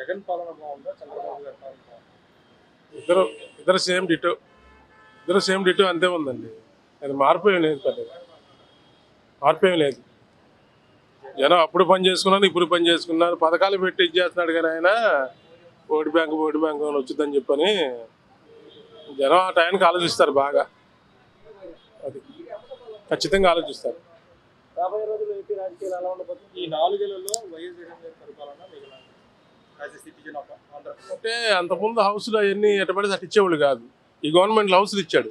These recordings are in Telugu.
జగన్ పాలన బాగుందా? చంద్రబాబు గారి పాలన బాగుందా? ఇద్దరు ఇద్దరు సేమ్ డిటో ఇద్దరు సేమ్ డిటో అంతే ఉందండి. అది మార్పు ఏం లేదు పెద్దగా మార్పు ఏం లేదు. జనం అప్పుడు పని చేసుకున్నారు ఇప్పుడు పని చేసుకున్నారు పథకాలు పెట్టి ఇచ్చేస్తున్నాడు కానీ ఆయన ఓటు బ్యాంకు ఓటు బ్యాంకు అని వచ్చిందని చెప్పని జనం ఆ టైంకి ఆలోచిస్తారు బాగా. అది ఖచ్చితంగా ఆలోచిస్తారు. రాబోయే రోజుల్లో ఏపీ రాజకీయాలు ఎలా ఉండబోతుంది ఈ నాలుగేళ్ళలో వైఎస్ జగన్ గారి పరిపాలన మిగిలిన అంటే అంతకుముందు హౌస్లు అవన్నీ ఎట్టబడి అటు ఇచ్చేవాళ్ళు కాదు. ఈ గవర్నమెంట్లో హౌస్లు ఇచ్చాడు.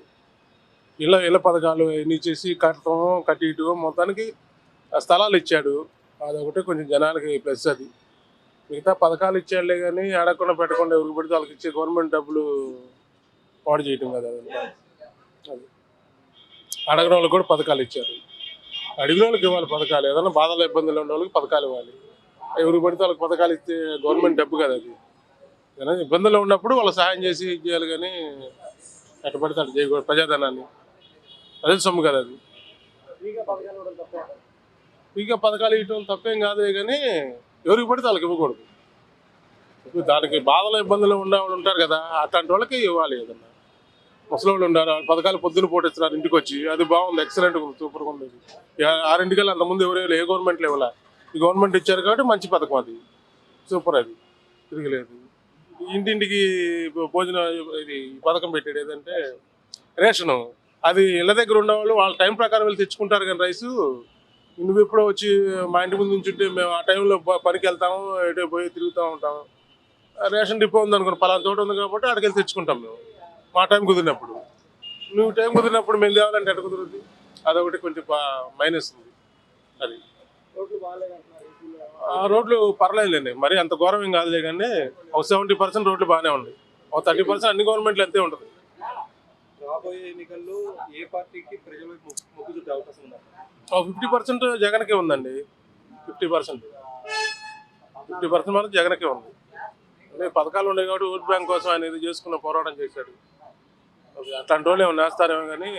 ఇళ్ళ ఇళ్ళ పథకాలు అవన్నీ చేసి కట్టడం కట్టి మొత్తానికి ఆ స్థలాలు ఇచ్చాడు. అదొకటి కొంచెం జనాలకి ప్లస్ అది. మిగతా పథకాలు ఇచ్చాడులే కానీ అడగకుండా పెట్టకుండా ఎవరికి పెడితే వాళ్ళకి ఇచ్చే గవర్నమెంట్ డబ్బులు పాడు చేయటం కదా అది. అది. అడగని వాళ్ళకి కూడా పథకాలు ఇచ్చారు. అడిగిన వాళ్ళకి ఇవ్వాలి పథకాలు. ఏదైనా బాధల ఇబ్బందులు ఉన్న వాళ్ళకి పథకాలు ఇవ్వాలి. ఎవరికి పడితే వాళ్ళకి పథకాలు ఇస్తే గవర్నమెంట్ డబ్బు కదా అది. ఇబ్బందుల్లో ఉన్నప్పుడు వాళ్ళు సహాయం చేసి చేయాలి కానీ ఎట్ట పడితే అటు చేయకూడదు ప్రజాధనాన్ని. ప్రజల సొమ్ము కదా అది. పీకా పథకాలు ఇవ్వడం తప్పేం కాదే కానీ ఎవరికి పడితే వాళ్ళకి ఇవ్వకూడదు. ఇప్పుడు దానికి బాధలు ఇబ్బందులు ఉండేవాళ్ళు ఉంటారు కదా అట్లాంటి వాళ్ళకి ఇవ్వాలి ఏదన్నా. ముసలి వాళ్ళు ఉన్నారు పథకాలు పొద్దున పోటేస్తున్నారు ఇంటికి వచ్చి అది బాగుంది ఎక్సలెంట్ ఉంది సూపర్గా ఉంది. ఇక ఆరింటికల్లా అంతకుముందు ఎవరు ఏ గవర్నమెంట్లు ఇవ్వలే గవర్నమెంట్ ఇచ్చారు కాబట్టి మంచి పథకం అది. సూపర్ అది. తిరగలేదు. ఇంటింటికి భోజనం ఇది పథకం పెట్టాడు. ఏదంటే రేషను. అది ఇళ్ళ దగ్గర ఉన్నవాళ్ళు వాళ్ళ టైం ప్రకారం వెళ్ళి తెచ్చుకుంటారు కానీ రైసు. నువ్వు ఎప్పుడో వచ్చి మా ఇంటి ముందు నుంచుంటే మేము ఆ టైంలో పనికి వెళ్తాము ఎటు పోయి తిరుగుతూ ఉంటాము ఆ రేషన్ డిపో ఉంది అనుకోండి పలానా చోట ఉంది కాబట్టి అక్కడికి వెళ్ళి తెచ్చుకుంటాం మేము. మా టైం కుదిరినప్పుడు. నువ్వు టైం కుదిరినప్పుడు మేము తేవాలంటే ఎట్ట కుదురుద్ది? అదొకటి కొంచెం మైనస్ ఉంది. అది. రోడ్లు పర్లేదులేండి. మరి అంత ఘోరం ఏం కాదులే కానీ ఒక సెవెంటీ పర్సెంట్ రోడ్లు బాగానే ఉన్నాయి. ఒక థర్టీ పర్సెంట్ అన్ని గవర్నమెంట్లు అంతే ఉంటుంది. రాబోయే ఎన్నికల్లో ఏ పార్టీకి ప్రజలు మొగ్గు మొగ్గు చూపే అవకాశం ఉందా? ఒక ఫిఫ్టీ పర్సెంట్ జగన్కే ఉందండి. ఫిఫ్టీ పర్సెంట్ ఫిఫ్టీ పర్సెంట్ మాత్రం జగన్కే ఉంది. అదే పథకాలు ఉన్నాయి కాబట్టి ఓట్ బ్యాంక్ కోసం ఆయన ఇది చేసుకున్న పోరాటం చేశాడు. అట్లాంటి వాళ్ళు ఏమైనా వేస్తారేమో కానీ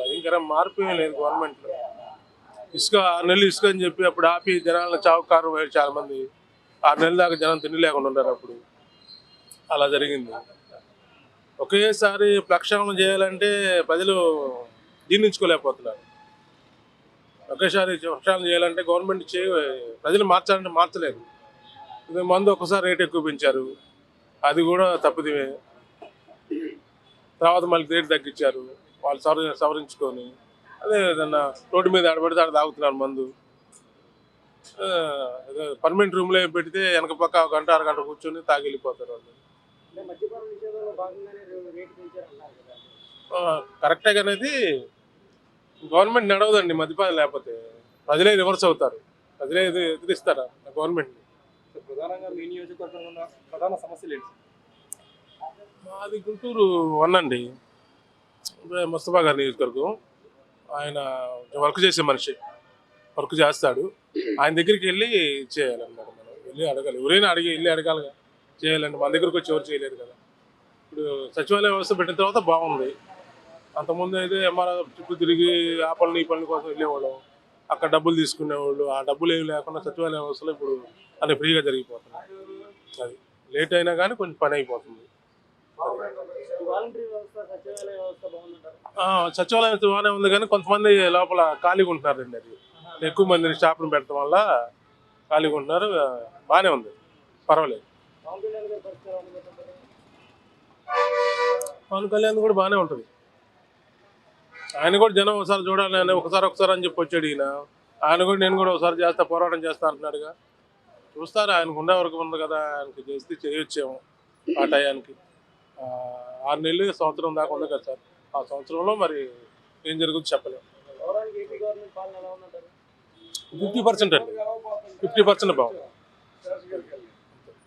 భయంకర మార్పు ఏమీ లేదు గవర్నమెంట్లో. ఇసుక ఆరు నెలలు ఇసుక అని చెప్పి అప్పుడు ఆపి జనాలను చావుకారు పోయారు చాలా మంది ఆరు నెలల దాకా జనం తిండి లేకుండా ఉన్నారు అప్పుడు. అలా జరిగింది. ఒకేసారి ప్రక్షాళన చేయాలంటే ప్రజలు జీర్ణించుకోలేకపోతున్నారు ఒకేసారి ప్రక్షాళన చేయాలంటే గవర్నమెంట్ చే ప్రజలు మార్చాలంటే మార్చలేదు. ఇది మందు ఒకసారి రేట్ ఎక్కువ పెంచారు. అది కూడా తప్పుదివే. తర్వాత మళ్ళీ రేటు తగ్గించారు. వాళ్ళు సవరి సవరించుకొని అదే ఏదన్నా రోడ్డు మీద ఆడబడితే ఆడ తాగుతున్నారు మందు. పర్మనెంట్ రూమ్లో పెడితే వెనక పక్క ఒక గంట అరగంట కూర్చొని తాగి వెళ్ళిపోతారు వాళ్ళు కరెక్టే కానీ అది గవర్నమెంట్ నడవదండి మద్యపానం లేకపోతే. ప్రజలే రివర్స్ అవుతారు. ప్రజలే ఎదు- ఎదిరిస్తారా గవర్నమెంట్ సో ప్రధానంగా మీ నియోజకవర్గంలో ఉన్న ప్రధాన సమస్యలు ఏంటి? మాది గుంటూరు వన్ అండి. ముస్తఫా గారి నియోజకవర్గం. ఆయన వర్క్ చేసే మనిషి. వర్క్ చేస్తాడు. ఆయన దగ్గరికి వెళ్ళి చేయాలన్నమాట మనం. వెళ్ళి అడగాలి. ఎవరైనా అడిగి వెళ్ళి అడగాలిగా. చేయాలండి మన దగ్గరకు వచ్చి ఎవరు చేయలేరు కదా. ఇప్పుడు సచివాలయ వ్యవస్థ పెట్టిన తర్వాత బాగుంది. అంతకుముందు అయితే ఎంఆర్ఆర్ చుట్టూ తిరిగి ఆ పనులు ఈ పనుల కోసం వెళ్ళేవాళ్ళం. అక్కడ డబ్బులు తీసుకునేవాళ్ళు. ఆ డబ్బులు ఏమి లేకుండా సచివాలయ వ్యవస్థలో ఇప్పుడు అన్ని ఫ్రీగా జరిగిపోతున్నాయి. అది లేట్ అయినా కానీ కొంచెం పని అయిపోతుంది. సచివాలయ బాగానే ఉంది కానీ కొంతమంది లోపల ఖాళీగా ఉంటున్నారండి అది. ఎక్కువ మందిని స్టాఫ్ని పెట్టడం వల్ల ఖాళీగా ఉంటున్నారు. బాగానే ఉంది. పర్వాలేదు. పవన్ కళ్యాణ్ కూడా బాగానే ఉంటుంది. ఆయన కూడా జనం ఒకసారి చూడాలి అని ఒకసారి ఒకసారి అని చెప్పి వచ్చాడు ఈయన. ఆయన కూడా నేను కూడా ఒకసారి చేస్తా పోరాటం చేస్తా అంటున్నాడుగా. చూస్తారు ఆయనకు ఉండే వరకు ఉంది కదా ఆయనకి చేస్తే చేయొచ్చేమో ఆ టయానికి. ఆరు నెలలు సంవత్సరం దాకా ఉంది కదా సార్. ఆ సంవత్సరంలో మరి ఏం జరుగుతుందో చెప్పలేము ఫిఫ్టీ పర్సెంట్ అండి. ఫిఫ్టీ పర్సెంట్ బాగుంది.